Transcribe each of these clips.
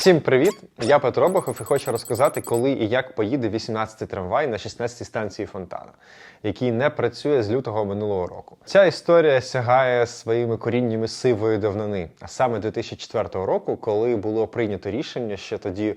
Всім привіт! Я Петро Бохов і хочу розказати, коли і як поїде 18-й трамвай на 16-й станції Фонтана, який не працює з лютого минулого року. Ця історія сягає своїми коріннями сивої давнини, а саме 2004 року, коли було прийнято рішення ще тоді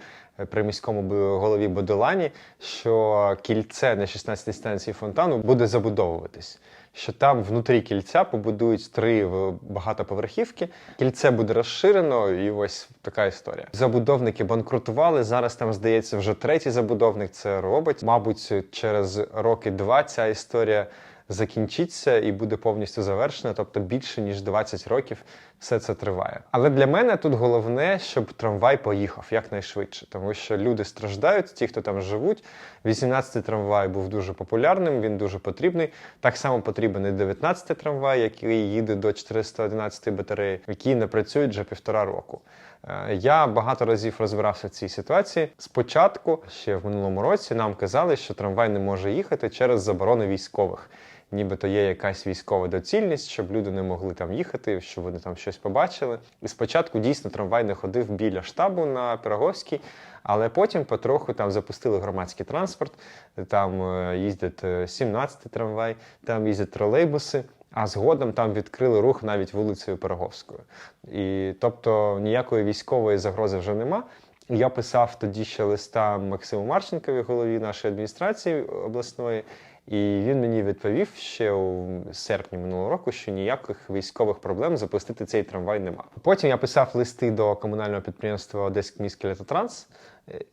при міському голові Бодолані, що кільце на 16-й станції Фонтану буде забудовуватись. Що там внутрі кільця побудують три багатоповерхівки. Кільце буде розширено, і ось така історія. Забудовники банкрутували. Зараз там здається вже третій забудовник це робить. Мабуть, через роки два ця історія закінчиться і буде повністю завершена. Тобто більше ніж 20 років все це триває. Але для мене тут головне, щоб трамвай поїхав якнайшвидше, тому що люди страждають, ті, хто там живуть. 18-й трамвай був дуже популярним, він дуже потрібний. Так само потрібен і 19-й трамвай, який їде до 411-ї батареї, які не працюють вже півтора року. Е, Я багато разів розбирався в цій ситуації. Спочатку, ще в минулому році, нам казали, що трамвай не може їхати через заборони військових. Нібито є якась військова доцільність, щоб люди не могли там їхати, щоб вони там щось побачили. І спочатку дійсно трамвай не ходив біля штабу на Пироговській, але потім потроху там запустили громадський транспорт, там е, їздять е, 17-й трамвай, там їздять тролейбуси. А згодом там відкрили рух навіть вулицею Пироговською. І тобто ніякої військової загрози вже нема. Я писав тоді ще листа Максиму Марченкові, голові нашої адміністрації обласної, і він мені відповів ще у серпні минулого року, що ніяких військових проблем запустити цей трамвай нема. Потім я писав листи до комунального підприємства Одеський міський літотранс,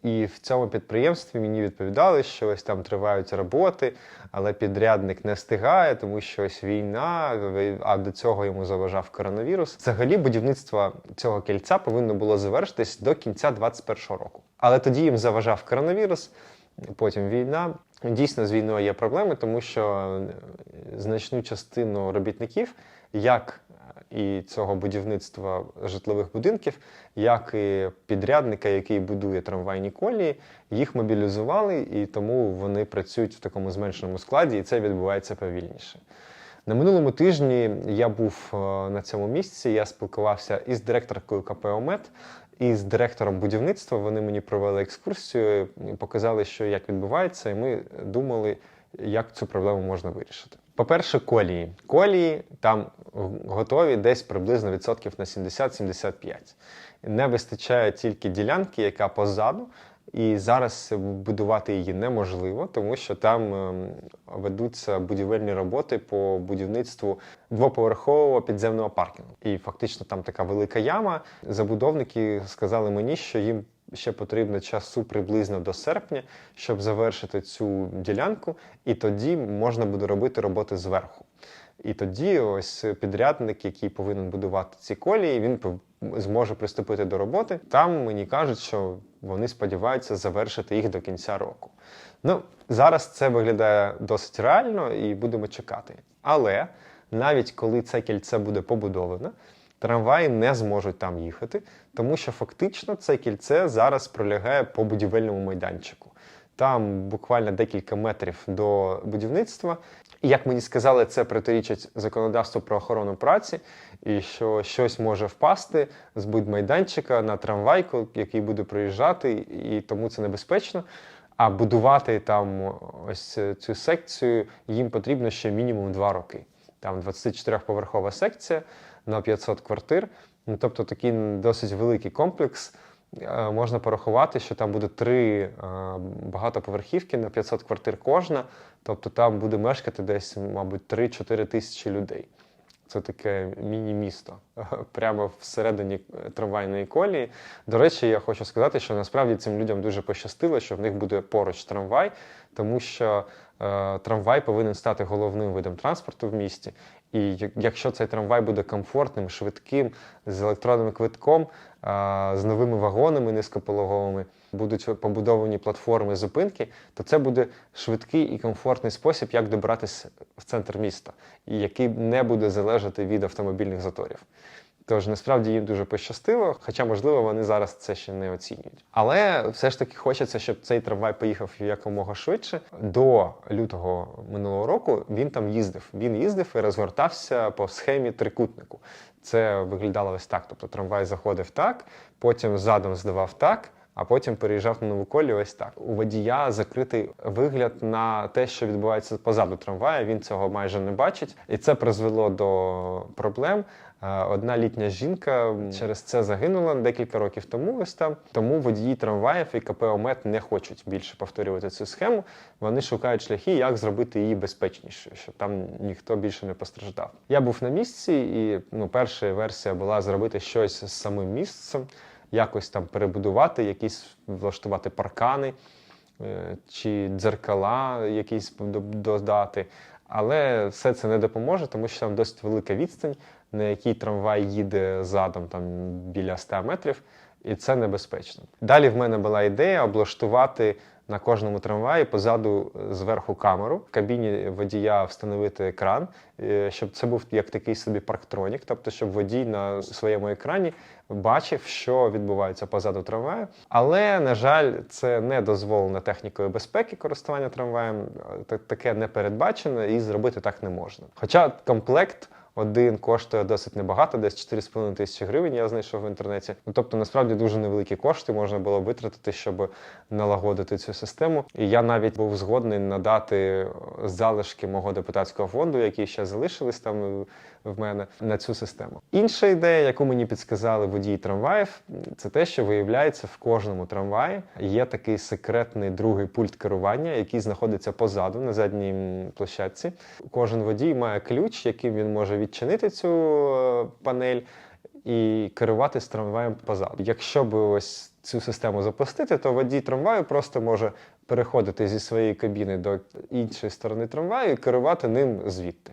і в цьому підприємстві мені відповідали, що ось там тривають роботи, але підрядник не встигає, тому що ось війна, а до цього йому заважав коронавірус. Взагалі, будівництво цього кільця повинно було завершитись до кінця 2021 року. Але тоді їм заважав коронавірус, потім війна. Дійсно, з війною є проблеми, тому що е, значну частину робітників, як і цього будівництва житлових будинків, як і підрядника, який будує трамвайні колії, їх мобілізували, і тому вони працюють в такому зменшеному складі, і це відбувається повільніше. На минулому тижні я був е, на цьому місці. Я спілкувався із директоркою КП «Омет», і з директором будівництва. Вони мені провели екскурсію, показали, що як відбувається, і ми думали, як цю проблему можна вирішити. По-перше, колії. Колії там готові десь приблизно відсотків на 70-75. Не вистачає тільки ділянки, яка позаду. І зараз будувати її неможливо, тому що там ем, ведуться будівельні роботи по будівництву двоповерхового підземного паркінгу. І фактично там така велика яма. Забудовники сказали мені, що їм ще потрібно часу приблизно до серпня, щоб завершити цю ділянку, і тоді можна буде робити роботи зверху. І тоді ось підрядник, який повинен будувати ці колії, він зможе приступити до роботи. Там мені кажуть, що вони сподіваються завершити їх до кінця року. Ну, зараз це виглядає досить реально і будемо чекати. Але навіть коли це кільце буде побудоване, трамваї не зможуть там їхати, тому що фактично це кільце зараз пролягає по будівельному майданчику. Там буквально декілька метрів до будівництва. І як мені сказали, це протирічить законодавству про охорону праці, і що щось може впасти з будмайданчика на трамвайку, який буде проїжджати, і тому це небезпечно. А будувати там ось цю секцію їм потрібно ще мінімум два роки. Там 24-поверхова секція на 500 квартир. Ну, тобто такий досить великий комплекс. Е, Можна порахувати, що там буде три е, багатоповерхівки на 500 квартир кожна. Тобто там буде мешкати десь, мабуть, 3-4 тисячі людей. Це таке міні-місто прямо всередині е, трамвайної колії. До речі, я хочу сказати, що насправді цим людям дуже пощастило, що в них буде поруч трамвай, тому що е, трамвай повинен стати головним видом транспорту в місті. І якщо цей трамвай буде комфортним, швидким, з електронним квитком, з новими вагонами низькопологовими, будуть побудовані платформи зупинки, то це буде швидкий і комфортний спосіб, як добратися в центр міста, і який не буде залежати від автомобільних заторів. Тож насправді їм дуже пощастило, хоча, можливо, вони зараз це ще не оцінюють. Але все ж таки хочеться, щоб цей трамвай поїхав якомога швидше. До лютого минулого року він там їздив. Він їздив і розгортався по схемі трикутнику. Це виглядало ось так. Тобто трамвай заходив так, потім задом здавав так. А потім переїжджав на нову колію ось так. У водія закритий вигляд на те, що відбувається позаду трамвая. Він цього майже не бачить, і це призвело до проблем. Е, Одна літня жінка через це загинула декілька років тому. Ось там тому водії трамваїв і КП «Омет» не хочуть більше повторювати цю схему. Вони шукають шляхи, як зробити її безпечнішою, щоб там ніхто більше не постраждав. Я був на місці, і ну, перша версія була зробити щось з самим місцем якось там перебудувати, якісь влаштувати паркани е, чи дзеркала якісь додати. Але все це не допоможе, тому що там досить велика відстань, на якій трамвай їде задом там біля 100 метрів, і це небезпечно. Далі в мене була ідея облаштувати на кожному трамваї позаду е, зверху камеру, в кабіні водія встановити екран, е, щоб це був як такий собі парктронік, тобто щоб водій на своєму екрані бачив, що відбувається позаду трамваю. Але, на жаль, це не дозволено технікою безпеки користування трамваєм, таке не передбачено і зробити так не можна. Хоча комплект. Один коштує досить небагато, десь 4,5 тисячі гривень я знайшов в інтернеті. Ну, тобто, насправді дуже невеликі кошти можна було витратити, щоб налагодити цю систему. І я навіть був згодний надати залишки мого депутатського фонду, які ще залишились там в мене на цю систему. Інша ідея, яку мені підсказали водії трамваїв, це те, що виявляється в кожному трамваї є такий секретний другий пульт керування, який знаходиться позаду на задній площадці. Кожен водій має ключ, яким він може відчинити цю е, панель і керувати з трамваєм позаду. Якщо би ось цю систему запустити, то водій трамваю просто може переходити зі своєї кабіни до іншої сторони трамваю і керувати ним звідти.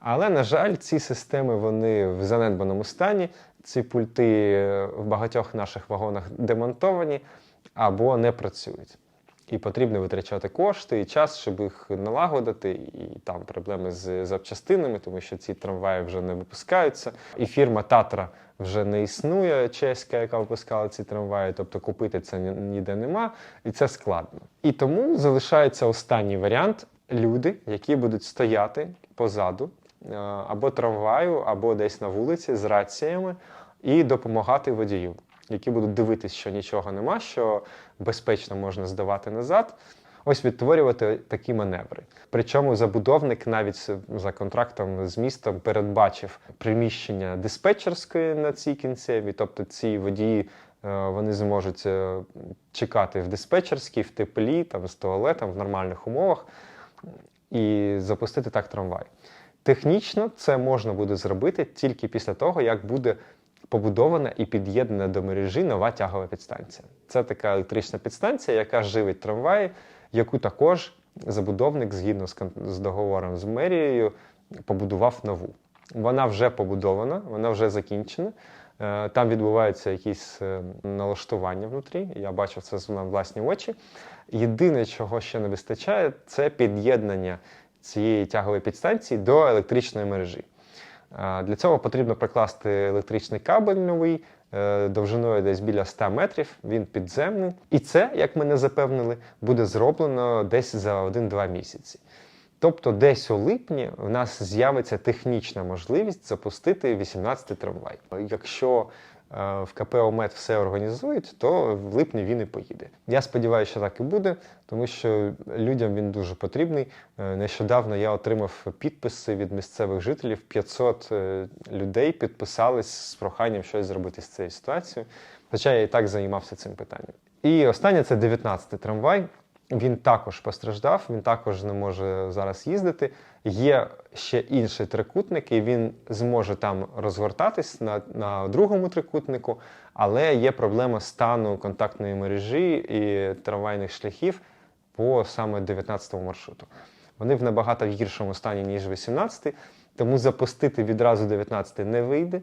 Але, на жаль, ці системи вони в занедбаному стані. Ці пульти е, в багатьох наших вагонах демонтовані або не працюють. І потрібно витрачати кошти і час, щоб їх налагодити, і там проблеми з запчастинами, тому що ці трамваї вже не випускаються. І фірма Татра вже не існує, чеська, яка випускала ці трамваї, тобто купити це ніде нема, і це складно. І тому залишається останній варіант люди, які будуть стояти позаду е, або трамваю, або десь на вулиці з раціями і допомагати водію, які будуть дивитись, що нічого нема, що безпечно можна здавати назад. Ось відтворювати такі маневри. Причому забудовник навіть за контрактом з містом передбачив приміщення диспетчерської на цій кінцевій, тобто ці водії е, вони зможуть е, чекати в диспетчерській, в теплі, там з туалетом, в нормальних умовах і запустити так трамвай. Технічно це можна буде зробити тільки після того, як буде побудована і під'єднана до мережі нова тягова підстанція. Це така електрична підстанція, яка живить трамваї, яку також забудовник, згідно з, договором з мерією, побудував нову. Вона вже побудована, вона вже закінчена. Е, Там відбуваються якісь е, налаштування внутрі. Я бачив це на власні очі. Єдине, чого ще не вистачає, це під'єднання цієї тягової підстанції до електричної мережі. Для цього потрібно прикласти електричний кабель новий е, довжиною десь біля 100 метрів. Він підземний. І це, як мене запевнили, буде зроблено десь за 1-2 місяці. Тобто, десь у липні в нас з'явиться технічна можливість запустити 18 трамвай. Якщо в КП ОМЕД все організують, то в липні він і поїде. Я сподіваюся, що так і буде, тому що людям він дуже потрібний. Е, Нещодавно я отримав підписи від місцевих жителів. 500 е, людей підписались з проханням щось зробити з цією ситуацією. Хоча я і так займався цим питанням. І останнє це 19-й трамвай. Він також постраждав, він також не може зараз їздити. Є ще інший трикутник, і він зможе там розгортатись на, на другому трикутнику, але є проблема стану контактної мережі і трамвайних шляхів по саме 19 маршруту. Вони в набагато гіршому стані, ніж 18, тому запустити відразу 19 не вийде.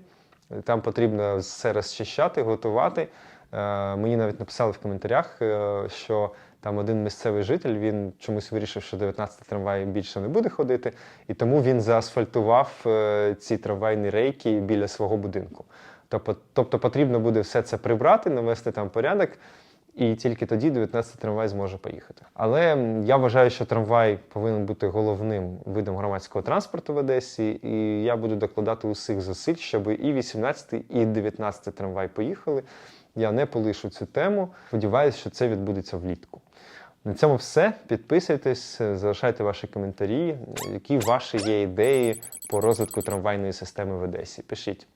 Там потрібно все розчищати, готувати. Е, Мені навіть написали в коментарях, е, що там один місцевий житель він чомусь вирішив, що 19 трамвай більше не буде ходити, і тому він заасфальтував е, ці трамвайні рейки біля свого будинку. Тобто, тобто потрібно буде все це прибрати, навести там порядок, і тільки тоді 19 трамвай зможе поїхати. Але я вважаю, що трамвай повинен бути головним видом громадського транспорту в Одесі, і я буду докладати усіх зусиль, щоб і 18, і 19 трамвай поїхали. Я не полишу цю тему. Сподіваюся, що це відбудеться влітку. На цьому все. Підписуйтесь, залишайте ваші коментарі, які ваші є ідеї по розвитку трамвайної системи в Одесі. Пишіть.